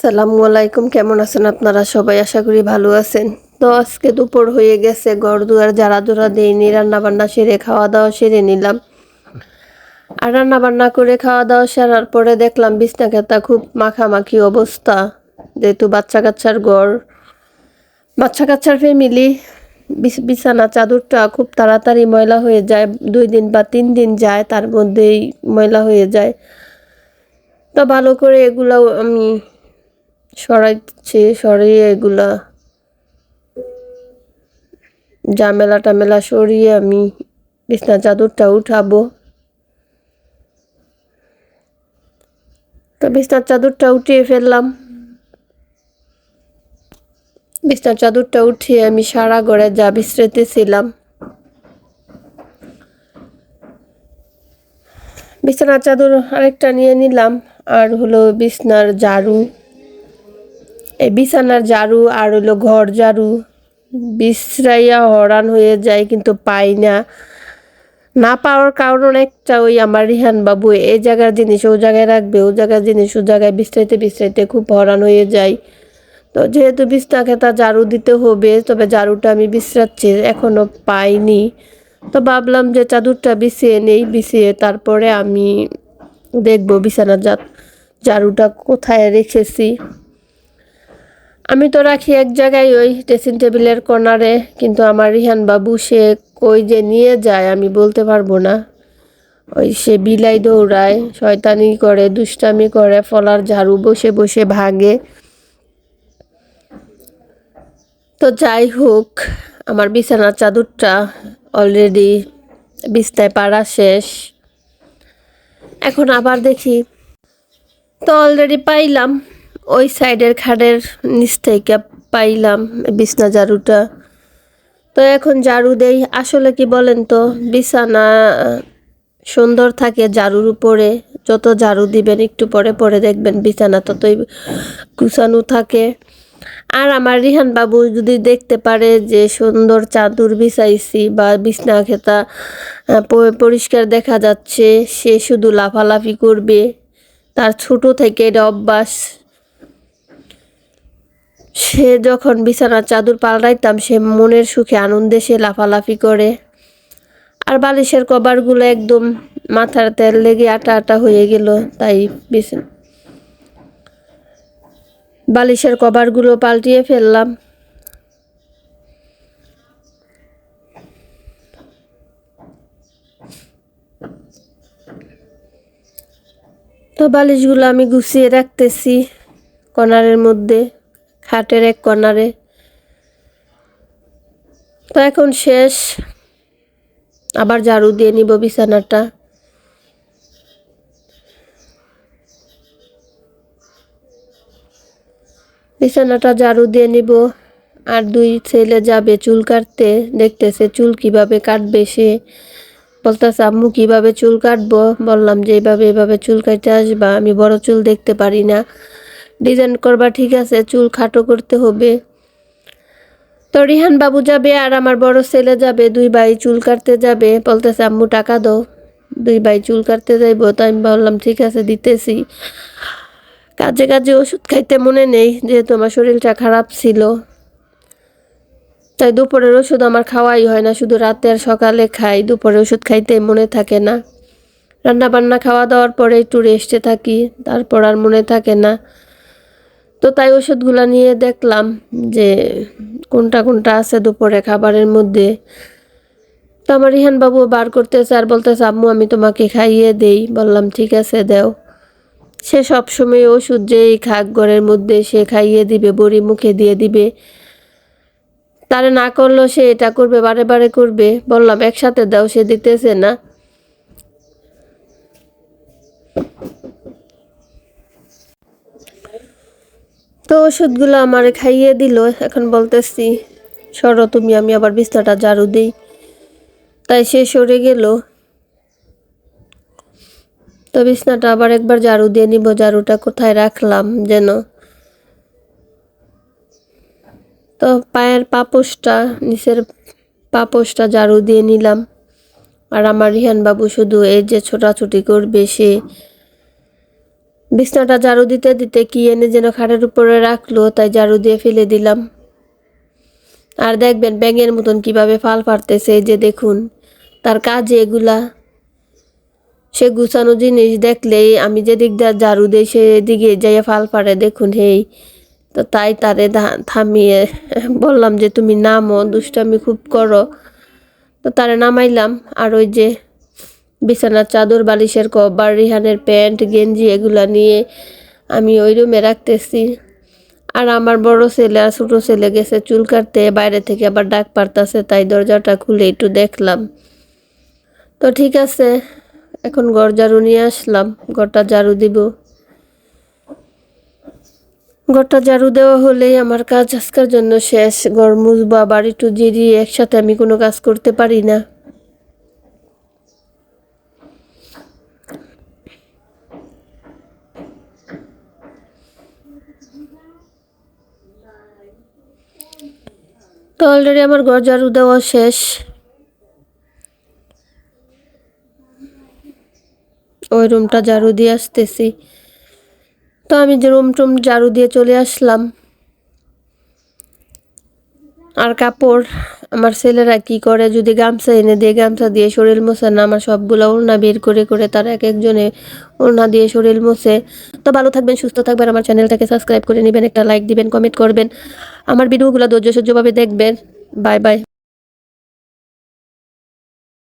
আসসালামু আলাইকুম, কেমন আছেন আপনারা? সবাই আশা করি ভালো আছেন। তো আজকে দুপুর হয়ে গেছে ঘর দুয়ার যারা জোড়া দেয়নি রান্না বান্না সেরে খাওয়া দাওয়া সেরে নিলাম। আর রান্না বান্না করে খাওয়া দাওয়া সারার পরে দেখলাম বিছনা খেতা খুব মাখামাখি অবস্থা, যেহেতু বাচ্চা কাচ্চার ঘর। বাচ্চা কাচ্চার ফ্যামিলি বিছানা, চাদরটা খুব তাড়াতাড়ি ময়লা হয়ে যায়, দুই দিন বা তিন দিন যায়, তার মধ্যেই ময়লা হয়ে যায়। তো ভালো করে এগুলাও আমি সরাইছি সরিয়ে এগুলা জামেলা টামেলা সরিয়ে আমি বিছনা চাদরটা উঠাবো। তো বিছনার চাদরটা উঠিয়ে ফেললাম। বিছনার চাদরটা উঠিয়ে আমি সারা ঘরে যা বিশ্রেতেছিলাম। বিছানার চাদর আরেকটা নিয়ে নিলাম, আর হলো বিছনার ঝাড়ু। এই বিছানার ঝাড়ু আর হলো ঘর ঝাড়ু। বিশ্রাইয়া হরান হয়ে যায় কিন্তু পাই না। না পাওয়ার কারণ একটা ওই আমার রিহান বাবু এই জায়গার জিনিস ও জায়গায় রাখবে, ও জায়গার জিনিস ও জায়গায় বিশ্রাইতে বিশ্রাইতে খুব হরান হয়ে যায়। তো যেহেতু বিছনা খেতা ঝাড়ু দিতে হবে, তবে ঝাড়ুটা আমি বিশ্রাচ্ছি এখনও পাইনি। তো ভাবলাম যে চাদরটা বিছিয়ে নেই, বিছিয়ে তারপরে আমি দেখব বিছানা ঝাড়ুটা কোথায় রেখেছি। আমি তো রাখি এক জায়গায় ওই ড্রেসিং টেবিলের কর্নারে কিন্তু আমার রিহান বাবু সে কই যে নিয়ে যায় আমি বলতে পারব না। ওই সে বিলাই দৌড়ায়, শয়তানি করে, দুষ্টামি করে, ফলার ঝাড়ু বসে বসে ভাগে। তো যাই হোক, আমার বিছানার চাদরটা অলরেডি বিস্তায় পাড়া শেষ। এখন আবার দেখি। তো অলরেডি পাইলাম। ওই সাইডের খাটের নিচ থেকে পাইলাম বিছনা, ঝাড়ুটা। তো এখন ঝাড়ু দেই। আসলে কি বলেন তো, বিছানা সুন্দর থাকে ঝাড়ুর উপরে। যত ঝাড়ু দিবেন, একটু পরে পরে দেখবেন বিছানা ততই গুছানো থাকে। আর আমার রিহান বাবু যদি দেখতে পারে যে সুন্দর চাদর বিছাইছি বা বিছনা খেতা পরিষ্কার দেখা যাচ্ছে, সে শুধু লাফালাফি করবে। তার ছোট থেকে এটা অভ্যাস। সে যখন বিছানার চাদর পাল্টাইতাম, সে মনের সুখে আনন্দে সে লাফালাফি করে। আর বালিশের কভারগুলো একদম মাথার তেল লেগে আটা আটা হয়ে গেল, তাই বিছানা বালিশের কভারগুলো পাল্টিয়ে ফেললাম। তো বালিশগুলো আমি গুছিয়ে রাখতেছি কর্নারের মধ্যে। খাটের এক কর্নারে। তো এখন শেষ। আবার ঝাড়ু দিয়ে নিব বিছানাটা। বিছানাটা ঝাড়ু দিয়ে নিব। আর দুই ছেলে যাবে চুল কাটতে। দেখতেছে চুল কীভাবে কাটবে সে। বলতেছে, আম্মু, কীভাবে চুল কাটবো? বললাম যে, এইভাবে এভাবে চুল কাটতে আসবা। আমি বড় চুল দেখতে পারি না। ডিজাইন করবা, ঠিক আছে, চুল খাটো করতে হবে। তো রিহান বাবু যাবে আর আমার বড় ছেলে যাবে, দুই ভাই চুল কাটতে যাবে। বলতেছে, আম্মু, টাকা দাও। দুই ভাই চুল কাটতে যাইবো, তো আমি বললাম, ঠিক আছে, দিতেছি। কাজে কাজে ওষুধ খাইতে মনে নেই, যেহেতু আমার শরীরটা খারাপ ছিল। তাই দুপুরের ওষুধ আমার খাওয়াই হয় না, শুধু রাতে আর সকালে খাই, দুপুরে ওষুধ খাইতে মনে থাকে না। রান্না বান্না খাওয়া দাওয়ার পরে একটু রেস্টে থাকি, তারপর আর মনে থাকে না। তো তাই ওষুধগুলো নিয়ে দেখলাম যে কোনটা কোনটা আছে দুপুরে খাবারের মধ্যে। তো আমার রিহান বার করতেছে আর বলতেছে, আম্মু, আমি তোমাকে খাইয়ে দেই। বললাম, ঠিক আছে, দেও। সে সবসময় ওষুধ যেই খাক, ঘরের মধ্যে সে খাইয়ে দিবে, বড়ি মুখে দিয়ে দিবে। তারা না করলেও সে এটা করবে, বারে বারে করবে। বললাম, একসাথে দাও, সে দিতেছে না। তো ওষুধগুলো আমার খাইয়ে দিল, এখন বলতেছি, সরো তুমি, আমি আবার বিছনাটা ঝাড়ু দিই। তাই সে সরে গেল। তো বিছনাটা আবার একবার ঝাড়ু দিয়ে নিব, ঝাড়ুটা কোথায় রাখলাম যেন। তো পায়ের পাপোশটা, নিচের পাপোশটা ঝাড়ু দিয়ে নিলাম। আর আমার রিহান বাবু শুধু এই যে ছোটাছুটি করবে, সে বিছনাটা ঝাড়ু দিতে দিতে কি এনে যেন খাটের উপরে রাখল, তাই ঝাড়ু দিয়ে ফেলে দিলাম। আর দেখবেন ব্যাঙের মতন কীভাবে ফাল পারতেছে যে দেখুন, তার কাজে এগুলা। সে গুছানো জিনিস দেখলেই আমি যে দিয়ে ঝাড়ু দিই সেদিকে যাইয়া ফাল পারে দেখুন, হেই, তো তাই তারে থামিয়ে বললাম যে, তুমি নামো, দুষ্টামি খুব করো। তো তারে নামাইলাম। আর ওই যে বিছানার চাদর, বালিশের কভার, রিহানের প্যান্ট, গেঞ্জি এগুলা নিয়ে আমি ওই রুমে রাখতেছি। আর আমার বড় ছেলে আর ছোটো ছেলে গেছে চুল কাটতে, বাইরে থেকে আবার ডাক পারতাছে, তাই দরজাটা খুলে একটু দেখলাম। তো ঠিক আছে, এখন ঘর ঝাড়ু নিয়ে আসলাম, ঘরটা ঝাড়ু দিব। ঘরটা ঝাড়ু দেওয়া হলেই আমার কাজ আজকের জন্য শেষ। ঘর মুছবো, আবার একটু জিরিয়ে একসাথে আমি কোনো কাজ করতে পারি না। তো অলরেডি আমার ঘর ঝাড়ু দেওয়া শেষ। ওই রুমটা ঝাড়ু দিয়ে আসতেছি। তো আমি যে রুম টুম ঝাড়ু দিয়ে চলে আসলাম। আর কাপড়, আমার ছেলেরা কি করে? যদি গামছা এনে দিয়ে গামছা দিয়ে শরীর মোছে না, আমার সবগুলো ওড়না বের করে করে তারা এক একজনে ওড়না দিয়ে শরীর মোছে। তো ভালো থাকবেন, সুস্থ থাকবেন। আমার চ্যানেলটাকে সাবস্ক্রাইব করে নেবেন, একটা লাইক দিবেন, কমেন্ট করবেন। আমার ভিডিওগুলো ধৈর্য সহ্যভাবে দেখবেন। Bye bye.